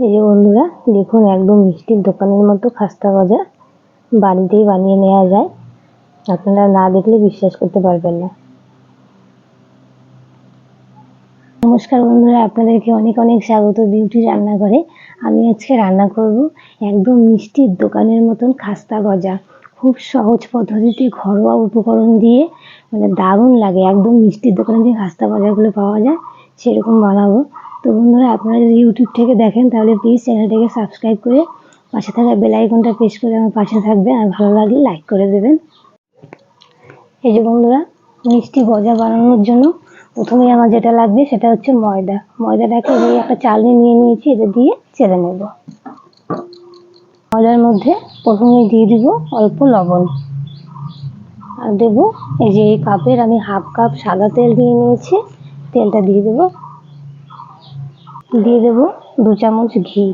এই যে বন্ধুরা, দেখুন একদম মিষ্টির দোকানের মতো খাস্তা গজা। বাড়িতেই বানিয়ে নেওয়া যায়। আপনারা না দেখলে বিশ্বাস করতে পারবেন না। নমস্কার বন্ধুরা, আপনাদেরকে অনেক অনেক স্বাগত বিউটি রান্নাঘরে। আমি আজকে রান্না করব একদম মিষ্টির দোকানের মতন খাস্তা গজা। খুব সহজ পদ্ধতিতে ঘরোয়া উপকরণ দিয়ে মানে দারুণ লাগে। একদম মিষ্টির দোকানে যে খাস্তা গজাগুলো পাওয়া যায়, সেরকম বানাবো। তো বন্ধুরা, আপনারা যদি ইউটিউব থেকে দেখেন, তাহলে প্লিজ চ্যানেলটাকে সাবস্ক্রাইব করে পাশে থাকা বেল আইকনটা প্রেস করে আমার পাশে থাকবেন। আর ভালো লাগলে লাইক করে দেবেন। এই যে বন্ধুরা, মিষ্টি গজা বানানোর জন্য প্রথমেই আমার যেটা লাগবে সেটা হচ্ছে ময়দা। ময়দাটাকে এই একটা চালনি নিয়ে নিয়েছি, এটা দিয়ে চেলে নেব। ময়দার মধ্যে প্রথমে দিয়ে দিব অল্প লবণ। আর দেব এই যে এই কাপের আমি হাফ কাপ সাদা তেল দিয়ে নিয়েছি, তেলটা দিয়ে দেব। দিয়ে দেব দু চামচ ঘি।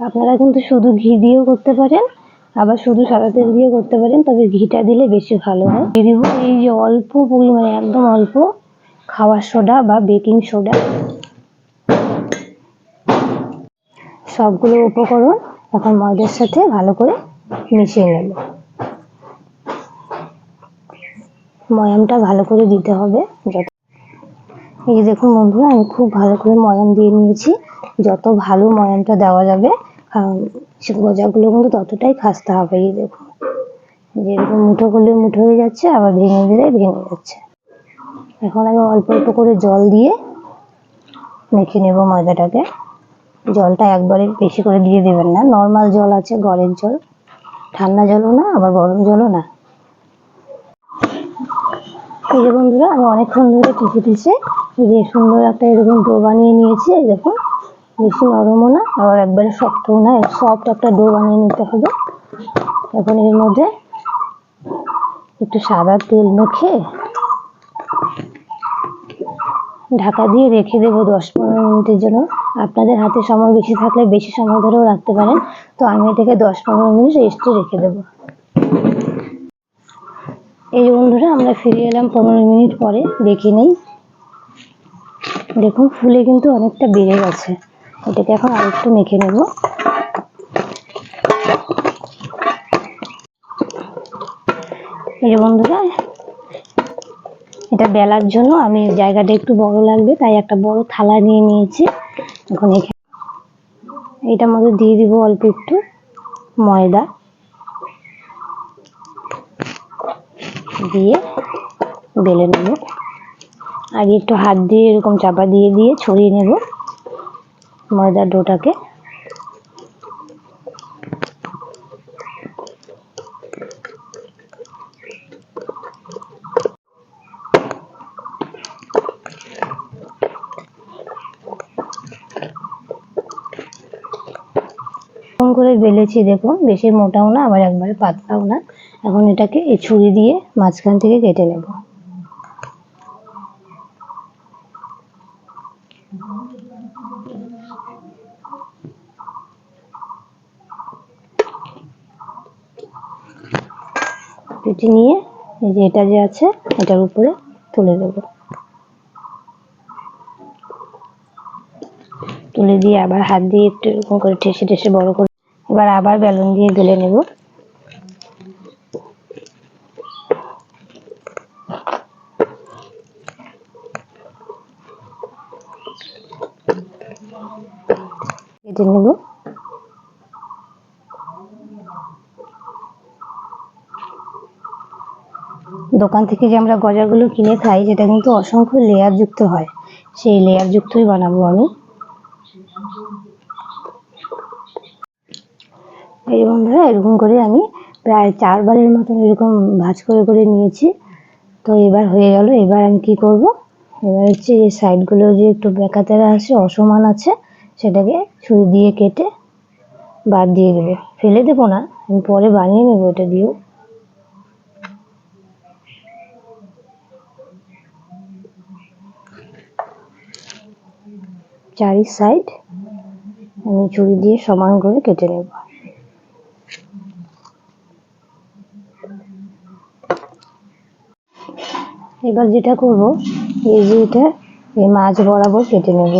আপনারা কিন্তু শুধু ঘি দিয়েও করতে পারেন, আবার শুধু সাদা তেল দিয়ে করতে পারেন, তবে ঘিটা দিলে বেশি ভালো হয়। দিয়ে দেবো এই যে অল্প পরিমাণে, একদম অল্প খাওয়ার সোডা বা বেকিং সোডা। সবগুলো উপকরণ এখন ময়দার সাথে ভালো করে মিশিয়ে নেব। ময়ামটা ভালো করে দিতে হবে, যত এই দেখুন বন্ধুরা, আমি খুব ভালো করে ময়াম দিয়ে নিয়েছি। যত ভালো ময়ামটা দেওয়া যাবে, কারণ গজাগুলো কিন্তু ততটাই খাস্তে হবে, এই দেখুন। যেরকম মুঠো করলে মুঠো হয়ে যাচ্ছে, আবার ভেঙে দিলে ভেঙে যাচ্ছে। এখন আমি অল্প অল্প করে জল দিয়ে মেখে নেব ময়দাটাকে। জলটা একবারে বেশি করে দিয়ে দেবেন না। নর্মাল জল আছে, গড়ের জল। ঠান্ডা জলও না, আবার গরম জলও না। এই যে বন্ধুরা, আমি অনেকক্ষণ ধরে টিসে এই যে সুন্দর একটা এরকম ডো বানিয়ে নিয়েছি দেখুন, বেশি নরমও না, আবার একবারে শক্তও না সফট একটা ডো বানিয়ে নিতে হবে। এখন এর মধ্যে একটু সাদা তেল মেখে ঢাকা দিয়ে রেখে দেবো দশ পনেরো মিনিটের জন্য। আপনাদের হাতে সময় বেশি থাকলে বেশি সময় ধরেও রাখতে পারেন। তো আমি এটাকে দশ পনেরো মিনিট রেস্টে রেখে দেবো। এই বন্ধুরা, আমরা ফিরে এলাম পনেরো মিনিট পরে, দেখে নেই। দেখুন, ফুলে কিন্তু অনেকটা বেড়ে গেছে। এটাকে এখন আরেকটু মেখে নেব। এই বন্ধুরা, এটা বেলার জন্য আমি জায়গাটা একটু বড় লাগবে, তাই একটা বড় থালা নিয়ে নিয়েছি। এখন এখানে এটার মধ্যে দিয়ে দিব অল্প একটু ময়দা। দিয়ে বেলে নেব। আর একটু হাত দিয়ে এরকম চাপা দিয়ে দিয়ে ছড়িয়ে নেব ময়দার ডোটাকে। করে বেলেছি দেখুন, বেশি মোটাও না, আবার একবারে পাতলাও না। এখন এটাকে এই ছুরি দিয়ে মাঝখান থেকে কেটে নেব। কেটে নিয়ে এই যে এটা যে আছে, এটার উপরে তুলে দেব। তুলে দিয়ে আবার হাত দিয়ে একটু এরকম করে ঠেসে ঠেসে বড় করে এবার আবার বেলুন দিয়ে গেলে নেব। কেটে নেব। দোকান থেকে যে আমরা গজাগুলো কিনে খাই, যেটা কিন্তু অসংখ্য লেয়ার যুক্ত হয়। সেই লেয়ার যুক্তই বানাবো আমি। এই বন্ধুরা, এরকম করে আমি প্রায় চারবারের মতন এরকম ভাজ করে করে নিয়েছি। তো এবার হয়ে গেল, এবার আমি কি করব? এবার হচ্ছে এই সাইডগুলো যে একটু বেঁকাতেরা আছে, অসমান আছে, সেটাকে ছুরি দিয়ে কেটে বাদ দিয়ে দেবে। ফেলে দেবো না, আমি পরে বানিয়ে নেব এটা দিয়েও। চারি সাইড আমি ছুরি দিয়ে সমান করে কেটে নেব। এবার যেটা করব, এই যে এটা, এই মাছ বরাবর কেটে নেব।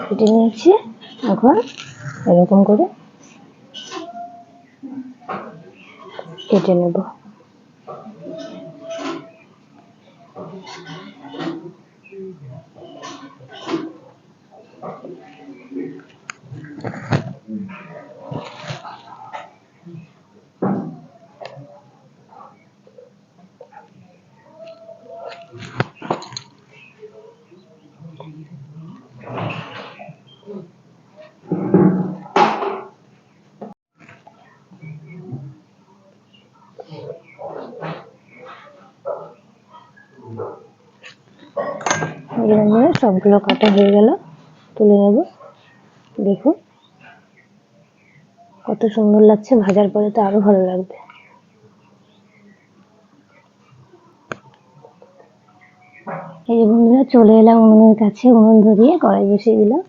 কেটে নিয়েছি। এখন এরকম করে কেটে নেব। করে সবগুলো কাটা হয়ে গেল। তুলে নেব। দেখুন। কত সুন্দর লাগছে। ভাজার পরে তো আরও ভালো লাগবে। এই যে বন্ধুরা, চলে এলাম উনুনের কাছে। উনুন ধরিয়ে কড়াই বসিয়ে দিলাম।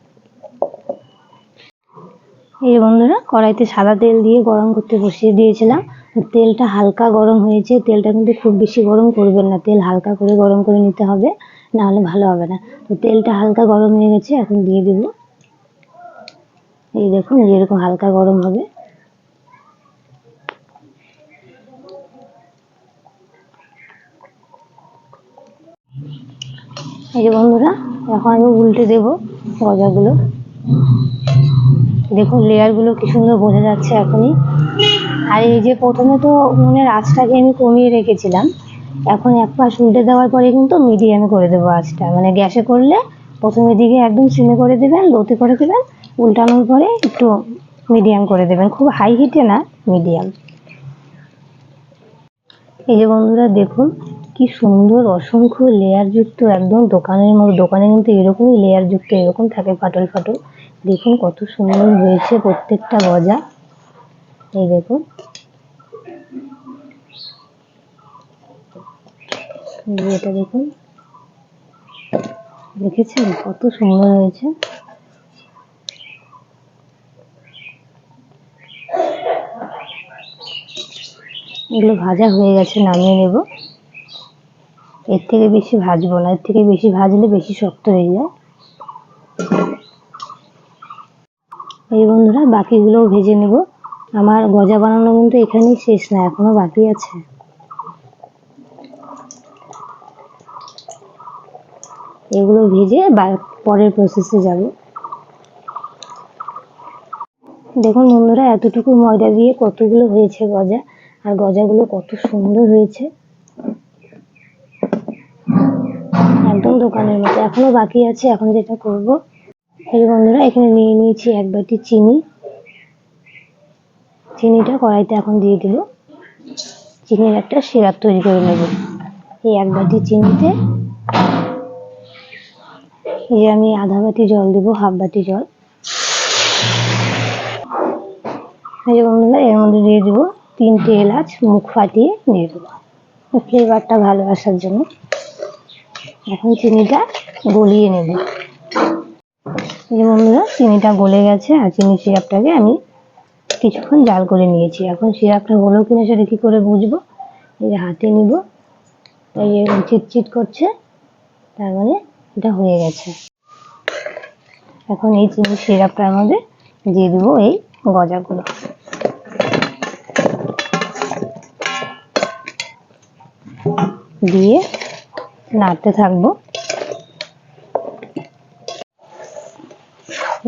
এই বন্ধুরা, কড়াইতে সাদা তেল দিয়ে গরম করতে বসিয়ে দিয়েছিলাম। তেলটা হালকা গরম হয়েছে। তেলটা কিন্তু খুব বেশি গরম করবেন না। তেল হালকা করে গরম করে নিতে হবে। না হলে ভালো হবে না। তো তেলটা হালকা গরম হয়ে গেছে, এখন দিয়ে দিব। এই দেখুন যেরকম হালকা গরম হবে। এই যে বন্ধুরা, এখন আমি উল্টে দেব গজাগুলো। দেখুন, লেয়ারগুলো কি সুন্দর বোঝা যাচ্ছে এখনই। আর এই যে প্রথমে তো উনুনের আঁচটাকে আমি কমিয়ে রেখেছিলাম এখন এক পাশ উল্টে দেওয়ার পরে কিন্তু মিডিয়ামে করে দেবো আঁচটা। মানে গ্যাসে করলে প্রথমের দিকে একদম সিমে করে দেবেন লোতে করে দেবেন, উল্টানোর পরে একটু মিডিয়াম করে দেবেন। খুব হাই হিটে না মিডিয়াম এই যে বন্ধুরা, দেখুন কি সুন্দর অসংখ্য লেয়ার যুক্ত একদম দোকানের মতো, দোকানে কিন্তু এরকমই লেয়ার যুক্ত এরকম থাকে ফাটল ফাটল। দেখুন কত সুন্দর হয়েছে প্রত্যেকটা গজা। এই দেখুন এই যে এটা দেখুন। দেখেছেন কত সুন্দর হয়েছে? এগুলো ভাজা হয়ে গেছে, নামিয়ে নেব। এর থেকে বেশি ভাজবো না, এর থেকে বেশি ভাজলে বেশি শক্ত হয়ে যায়। এই বন্ধুরা, বাকিগুলোও ভেজে নেব। আমার গজা বানানো কিন্তু এখানেই শেষ না, এখনও বাকি আছে। এগুলো ভেজে পরের প্রসেসে যাব। দেখুন বন্ধুরা, এতটুকু ময়দা দিয়ে কতগুলো হয়েছে গজা, আর গজাগুলো কত সুন্দর হয়েছে। একদম দোকানের মতো, এখনও বাকি আছে, এখন যেটা করব। এই বন্ধুরা, এখানে নিয়ে নিয়েছি এক বাটি চিনি। চিনিটা কড়াইতে এখন দিয়ে দিল চিনির একটা সিরাপ তৈরি করে নেব। এই এক বাটি চিনিতে এই আমি আধা বাটি জল দেব, হাফ বাটি জল। এই এর মধ্যে দিয়ে দেব তিনটে এলাচ, মুখ ফাটিয়ে দিয়ে দেবো। ফ্লেভারটা ভালো আসার জন্য। এখন চিনিটা গলিয়ে নেব। এই বন্ধুরা, চিনিটা গলে গেছে আর চিনি সিরাপটাকে আমি কিছুক্ষণ জাল করে নিয়েছি। এখন সিরাপটা হলো কিনা সেটা কী করে বুঝব? এই যে হাতে নিব। এই চিটচিট করছে, তার মানে এটা হয়ে গেছে। এখন এই চিনি সিরাপটার মধ্যে দিয়ে দেবো এই গজাগুলো। দিয়ে নাড়তে থাকব।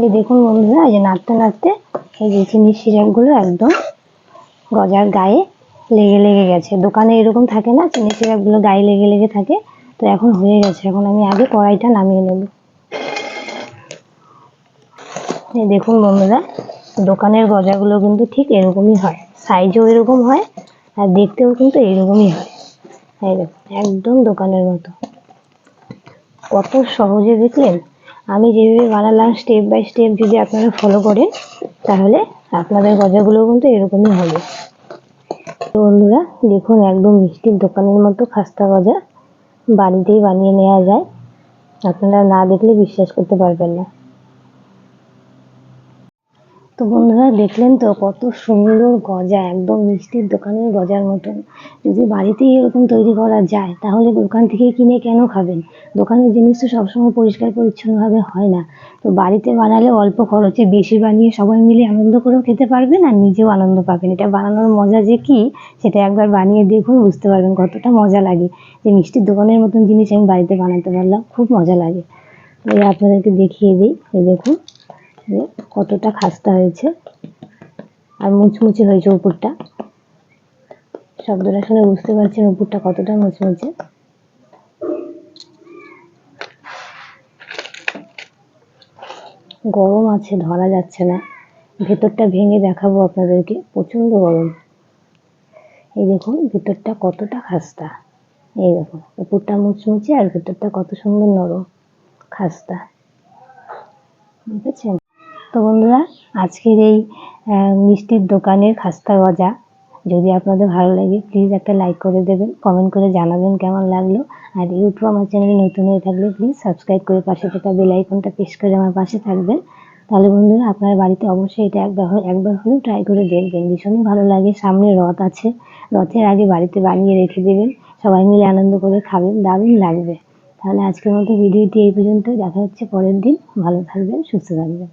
এই দেখুন বন্ধুরা, এই যে নাড়তে নাড়তে এই যে চিনির সিরাপগুলো একদম গজার গায়ে লেগে লেগে গেছে। দোকানে এরকম থাকে না, চিনি সিরাপগুলো গায়ে লেগে লেগে থাকে। তো এখন হয়ে গেছে। এখন আমি আগে কড়াইটা নামিয়ে নেব। এই দেখুন বন্ধুরা, দোকানের গজাগুলো কিন্তু ঠিক এরকমই হয়। সাইজও এরকম হয় আর দেখতেও কিন্তু এরকমই হয়। একদম দোকানের মতো। কত সহজে দেখলেন? আমি যেভাবে বানালাম স্টেপ বাই স্টেপ যদি আপনারা ফলো করেন, তাহলে আপনাদের গজাগুলো কিন্তু এরকমই হবে। বন্ধুরা, দেখুন একদম মিষ্টির দোকানের মতো খাস্তা গজা। বাড়িতেই বানিয়ে নেওয়া যায়। আপনারা না দেখলে বিশ্বাস করতে পারবেন না। তো বন্ধুরা দেখলেন তো কত সুন্দর গজা, একদম মিষ্টির দোকানের গজার মতন। যদি বাড়িতেই এরকম তৈরি করা যায়, তাহলে দোকান থেকে কিনে কেন খাবেন? দোকানের জিনিস তো সবসময় পরিষ্কার পরিচ্ছন্নভাবে হয় না। তো বাড়িতে বানালে অল্প খরচে বেশি বানিয়ে সবাই মিলে আনন্দ করেও খেতে পারবেন আর নিজেও আনন্দ পাবেন। এটা বানানোর মজা যে কি, সেটা একবার বানিয়ে দেখুন, বুঝতে পারবেন কতটা মজা লাগে। যে মিষ্টির দোকানের মতন জিনিস আমি বাড়িতে বানাতে পারলাম, খুব মজা লাগে। এই আপনাদেরকে দেখিয়ে দিই দেখুন। কতটা খাস্তা হয়েছে। আর মুচমুচে হয়েছে উপরটা। শব্দটা শুনে বুঝতে পারছেন উপরটা কতটা মুচমুচে। গরম আছে, ধরা যাচ্ছে না। ভেতরটা ভেঙে দেখাবো আপনাদেরকে প্রচণ্ড গরম। এই দেখুন, ভেতরটা কতটা খাস্তা। এই দেখুন, উপরটা মুচমুচে আর ভেতরটা কত সুন্দর নরম, খাস্তা। বুঝেছেন? তো বন্ধুরা, আজকের এই মিষ্টির দোকানের খাস্তা গজা। যদি আপনাদের ভালো লাগে প্লিজ একটা লাইক করে দেবেন কমেন্ট করে জানাবেন কেমন লাগল। আর ইউটিউব আমার চ্যানেলে নতুন হয়ে থাকলে প্লিজ সাবস্ক্রাইব করে পাশে থাকা বেল আইকনটা প্রেস করে আমার পাশে থাকবেন। তাহলে বন্ধুরা, আপনার বাড়িতে অবশ্যই এটা একবার একবার হলেও ট্রাই করে দেখবেন। ভীষণই ভালো লাগে, সামনে রথ আছে। রথের আগে বাড়িতে বানিয়ে রেখে দেবেন। সবাই মিলে আনন্দ করে খাবেন, দারুণ লাগবে। তাহলে আজকের মতো ভিডিওটি এই পর্যন্ত দেখা হচ্ছে পরের দিন। ভালো থাকবেন, সুস্থ থাকবেন।